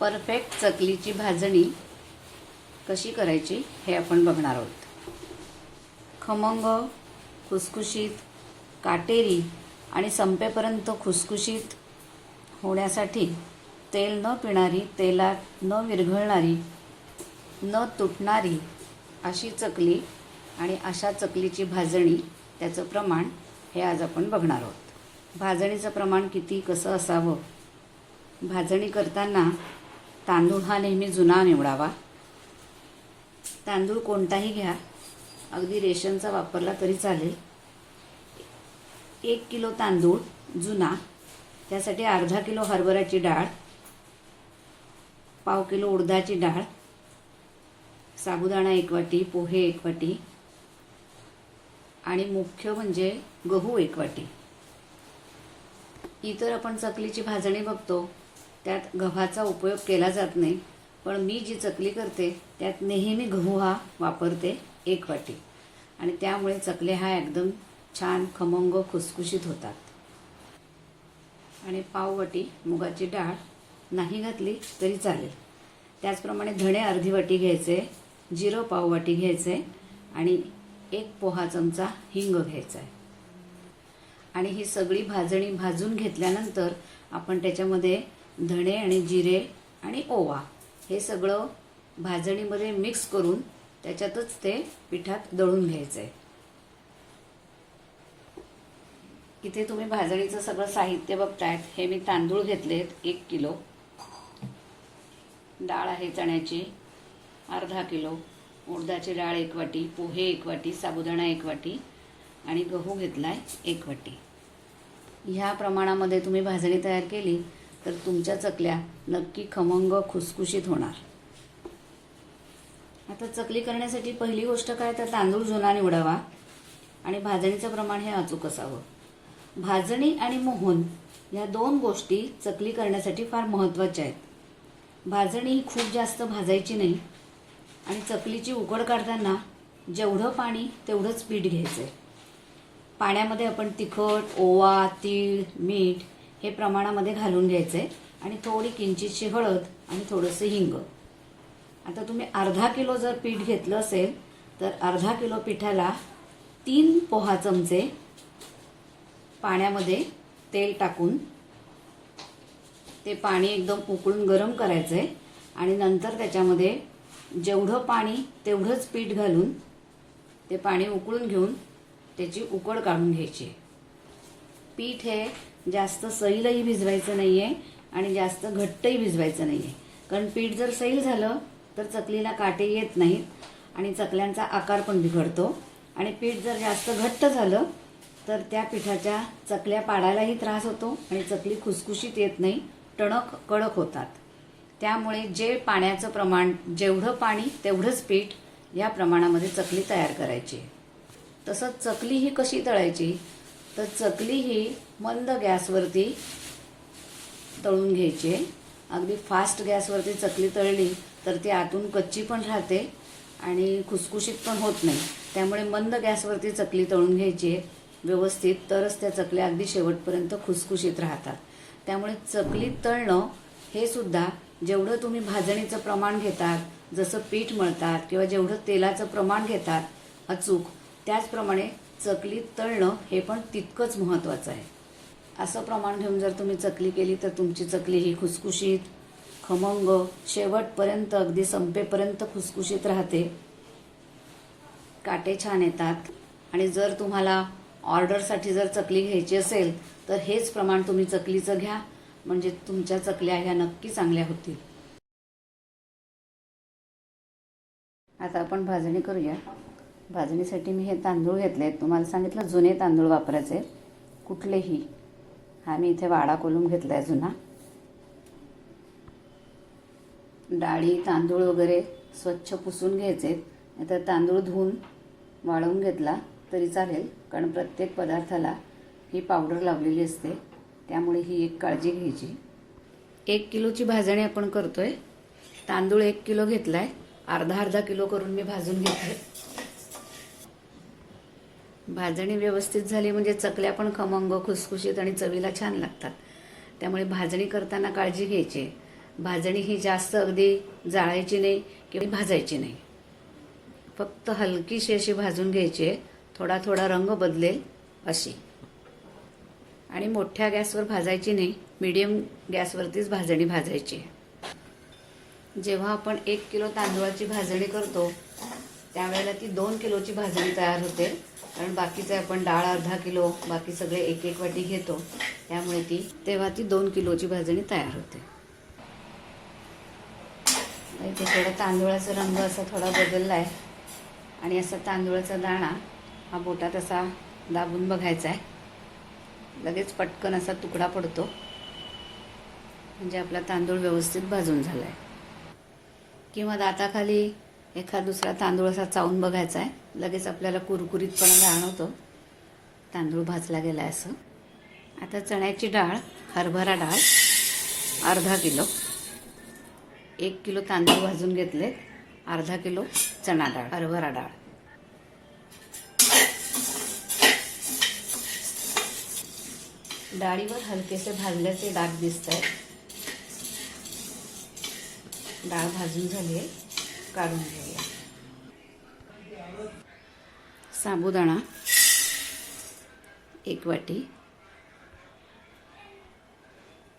Perfect चकलीची भाजणी कशी करायची हे आपण बघणार आहोत. खमंग खुसखुशीत काटेरी आणि संपेपर्यंत खुसखुशीत होण्यासाठी तेल न पिणारी तेलात न विरघळणारी न तुटणारी अशी चकली आणि अशा चकलीची भाजणी त्याचं प्रमाण हे आज आपण बघणार आहोत. भाजणीचं प्रमाण किती कसं असावं? भाजणी करताना तांदूळ हा नेहमी जुना निवडावा. तांदूळ कोणताही घ्या. अगदी रेशनचा वापरला तरी चालेल. एक किलो तांदूळ जुना. त्यासाठी अर्धा किलो हरभऱ्याची डाळ. पाव किलो उडदाची डाळ. साबुदाणा एक वाटी पोहे एक वाटी. आणि मुख्य म्हणजे गहू एक वाटी. इतर आपण चकलीची भाजणी बघतो. त्यात गव्हाचा उपयोग केला जात नाही पण मी जी चकली करते त्यात नेहमी गहू हा वापरते एक वाटी. आणि त्यामुळे चकले हा एकदम छान खमंग खुसखुशीत होतात. आणि पाव वाटी मुगाची डाळ नाही घातली तरी चालेल. त्याचप्रमाणे धणे अर्धी वाटी घ्यायचे जिरं पाव वाटी घ्यायचे आणि एक पोहा चमचा हिंग घ्यायचा आहे. आणि ही सगळी भाजणी भाजून घेतल्यानंतर आपण त्याच्यामध्ये धणे आणि जिरे आणि ओवा हे सगळं भाजणीमध्ये मिक्स करून त्याच्यातच ते पिठात दळून घ्यायचं आहे इथे तुम्ही भाजणीचं सगळं साहित्य बघतायत. हे मी तांदूळ घेतलेत एक किलो. डाळ आहे चण्याची अर्धा किलो. उडदाची डाळ एक वाटी पोहे एक वाटी साबुदाणा एक वाटी आणि गहू घेतलाय एक वाटी. ह्या प्रमाणामध्ये तुम्ही भाजणी तयार केली तर तुमच्या चकल्या नक्की खमंग खुसखुशीत होणार. आता चकली करण्यासाठी पहिली गोष्ट काय? तर तांदूळ जुना निवडावा. आणि भाजणीचं प्रमाण हे अचूक असावं. भाजणी आणि मोहन या दोन गोष्टी चकली करण्यासाठी फार महत्त्वाच्या आहेत. भाजणी ही खूप जास्त भाजायची नाही. आणि चकलीची उकड काढताना जेवढं पाणी तेवढंच पीठ घ्यायचं आहे पाण्यामध्ये आपण तिखट ओवा तीळ मीठ हे प्रमाणामध्ये घालून घ्यायचं आहे आणि थोडी किंचितशी हळद आणि थोडंसं हिंग. आता तुम्ही अर्धा किलो जर पीठ घेतलं असेल तर अर्धा किलो पिठाला तीन पोहा चमचे पाण्यामध्ये तेल टाकून ते पाणी एकदम उकळून गरम करायचं आहे आणि नंतर त्याच्यामध्ये जेवढं पाणी तेवढंच पीठ घालून ते पाणी उकळून घेऊन त्याची उकड काढून घ्यायची. पीठ हे जास्त सैलही भिजवायचं नाही आहे आणि जास्त घट्टही भिजवायचं नाही आहे कारण पीठ जर सैल झालं तर चकलीला काटे येत नाहीत आणि चकल्यांचा आकार पण बिघडतो. आणि पीठ जर जास्त घट्ट झालं तर त्या पिठाच्या चकल्या पाडायलाही त्रास होतो आणि चकली खुसखुशीत येत नाही टणक कडक होतात. त्यामुळे जे पाण्याचं प्रमाण जेवढं पाणी तेवढंच पीठ या प्रमाणामध्ये चकली तयार करायची. तसंच चकली ही कशी तळायची? तर चकली ही मंद गॅसवरती तळून घ्यायची. आहे. अगदी फास्ट गॅसवरती चकली तळली तर ती आतून कच्ची पण राहते आणि खुसखुशीत पण होत नाही. त्यामुळे मंद गॅसवरती चकली तळून घ्यायची. आहे व्यवस्थित तरच त्या चकल्या अगदी शेवटपर्यंत खुसखुशीत राहतात. त्यामुळे चकली तळणं हे सुद्धा जेवढं तुम्ही भाजणीचं प्रमाण घेतात जसं पीठ मळतात किंवा जेवढं तेलाचं प्रमाण घेतात अचूक त्याचप्रमाणे चकली तळणं हे पण तितकंच महत्त्वाचं आहे. असं प्रमाण घेऊन जर तुम्ही चकली केली तर तुमची चकली ही खुसखुशीत खमंग शेवटपर्यंत अगदी संपेपर्यंत खुसखुशीत राहते. काटे छान येतात. आणि जर तुम्हाला ऑर्डरसाठी जर चकली घ्यायची असेल तर हेच प्रमाण तुम्ही चकलीचं घ्या. म्हणजे तुमच्या चकल्या ह्या नक्की चांगल्या होतील. आता आपण भाजणी करूया. भाजणीसाठी मी हे तांदूळ घेतले आहेत तुम्हाला सांगितलं जुने तांदूळ वापरायचे. कुठलेही. हा मी इथे वाडा कोलून घेतला आहे जुना. डाळी तांदूळ वगैरे स्वच्छ पुसून घ्यायचे. नाहीतर तांदूळ धुवून वाळवून घेतला तरी चालेल. कारण प्रत्येक पदार्थाला ही पावडर लावलेली असते. त्यामुळे ही एक काळजी घ्यायची. एक किलोची भाजणी आपण करतोय. तांदूळ एक किलो घेतलाय. अर्धा अर्धा किलो करून मी भाजून घेतले भाजणी व्यवस्थित झाली म्हणजे चकल्या पण खमंग खुसखुशीत आणि चवीला छान लागतात. त्यामुळे भाजणी करताना काळजी घ्यायची. भाजणी ही जास्त अगदी जाळायची नाही किंवा भाजायची नाही. फक्त हलकीशी अशी भाजून घ्यायची. आहे थोडा थोडा रंग बदलेल अशी. आणि मोठ्या गॅसवर भाजायची नाही. मीडियम गॅसवरतीच भाजणी भाजायची. आहे जेव्हा आपण एक किलो तांदूळाची भाजणी करतो त्यावेळेला ती दोन किलोची भाजणी तयार होते. कारण बाकीचे आपण डाळ अर्धा किलो बाकी सगळे एक एक वाटी घेतो. त्यामुळे ती तेव्हा ती दोन किलोची भाजणी तयार होते. इथे थोडा तांदूळाचा रंग असा थोडा बदलला आहे आणि असा तांदूळाचा दाणा हा बोटात असा दाबून बघायचा आहे. लगेच पटकन असा तुकडा पडतो. म्हणजे आपला तांदूळ व्यवस्थित भाजून झाला आहे किंवा दाताखाली एखाद दुसरा तांदूळ असा चावून बघायचा आहे. लगेच आपल्याला कुरकुरीतपणा जाणवतो. तांदूळ भाजला गेला आहे असं. आता चण्याची डाळ हरभरा डाळ अर्धा किलो. एक किलो तांदूळ भाजून घेतले अर्धा किलो चणा डाळ हरभरा डाळ. डाळीवर हलकेसे भाजल्याचे डाग दिसत आहेत डाळ भाजून झाली आहे काढून घेऊया साबुदाणा एक वाटी.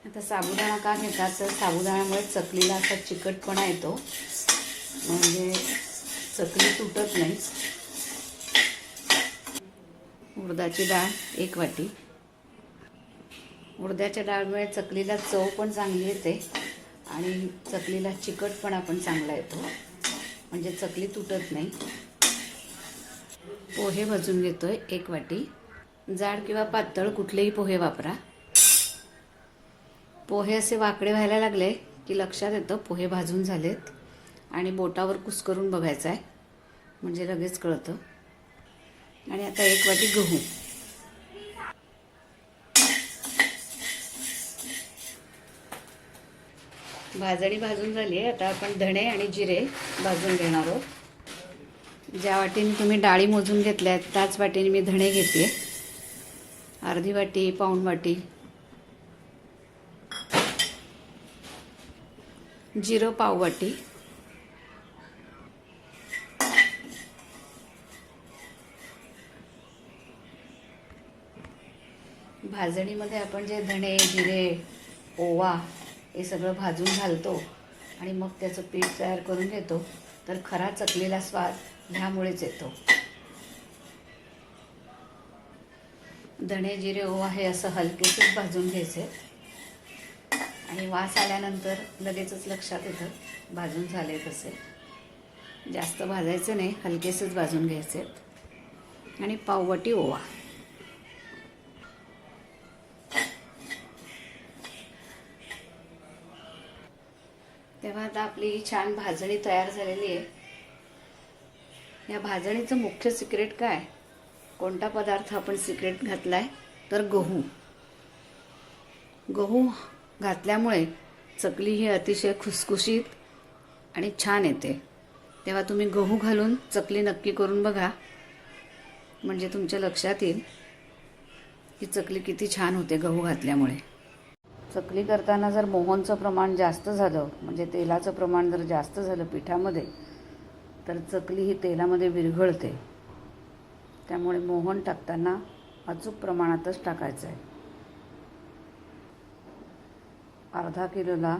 आता साबुदाणा का घेतात तर साबुदाण्यामुळे चकलीला असा चिकटपणा येतो. म्हणजे चकली तुटत नाही. उडदाची डाळ एक वाटी. उडद्याच्या डाळमुळे चकलीला चव पण चांगली येते आणि चकलीला चिकटपणा पण चांगला येतो. म्हणजे चकली तुटत नाही. पोहे भाजून घेतोय एक वाटी. जाड किंवा पातळ कुठलेही पोहे वापरा. पोहे असे वाकडे व्हायला लागले की लक्षात येतं पोहे भाजून झालेत आणि बोटावर कुस्करून बघायचं आहे म्हणजे लगेच कळतं. आणि आता एक वाटी गहू. भाजणी भाजून झाली आहे. आता आपण धणे आणि जिरे भाजून घेणार आहोत. ज्या वाटीने तुम्ही डाळी मोजून घेतल्या आहेत त्याच वाटीने मी धणे घेते. अर्धी वाटी पाऊण वाटी. जिरं पाव वाटी. भाजणीमध्ये आपण जे धणे जिरे ओवा हे सगळं भाजून घालतो आणि मग त्याचं पीठ तयार करून घेतो. तर खरा चकलेला स्वाद ह्यामुळेच येतो. धणे जिरे ओवा हे असं हलकेसच भाजून घ्यायचे. आणि वास आल्यानंतर लगेचच लक्षात येतं भाजून झाले तसे. जास्त भाजायचं नाही हलकेसच भाजून घ्यायचे. आणि पाववटी ओवा. तेव्हा आता आपली ही छान भाजणी तयार झालेली आहे. या भाजणीचं मुख्य सिक्रेट काय? कोणता पदार्थ आपण सिक्रेट घातला आहे तर गहू. गहू घातल्यामुळे चकली ही अतिशय खुसखुशीत आणि छान येते. तेव्हा तुम्ही गहू घालून चकली नक्की करून बघा. म्हणजे तुमच्या लक्षात येईल की चकली किती छान होते गहू घातल्यामुळे. चकली करताना जर मोहनचं प्रमाण जास्त झालं म्हणजे तेलाचं प्रमाण जर जास्त झालं पिठामध्ये तर चकली ही तेलामध्ये विरघळते. त्यामुळे मोहन टाकताना अचूक प्रमाणातच टाकायचं आहे अर्धा किलोला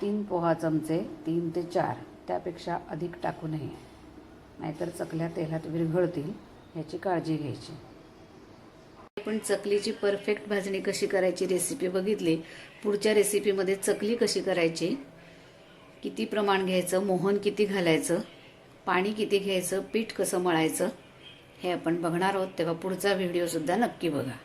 तीन पोहा चमचे तीन ते चार त्यापेक्षा अधिक टाकू नये. नाहीतर चकल्या तेलात विरघळतील ह्याची काळजी घ्यायची. आपण चकलीची परफेक्ट भाजणी कशी करायची रेसिपी बघितली. पुढच्या रेसिपीमध्ये चकली कशी करायची? किती प्रमाण घ्यायचं? मोहन किती घालायचं? पाणी किती घ्यायचं? पीठ कसं मळायचं? हे आपण बघणार आहोत. तेव्हा पुढचा व्हिडिओसुद्धा नक्की बघा.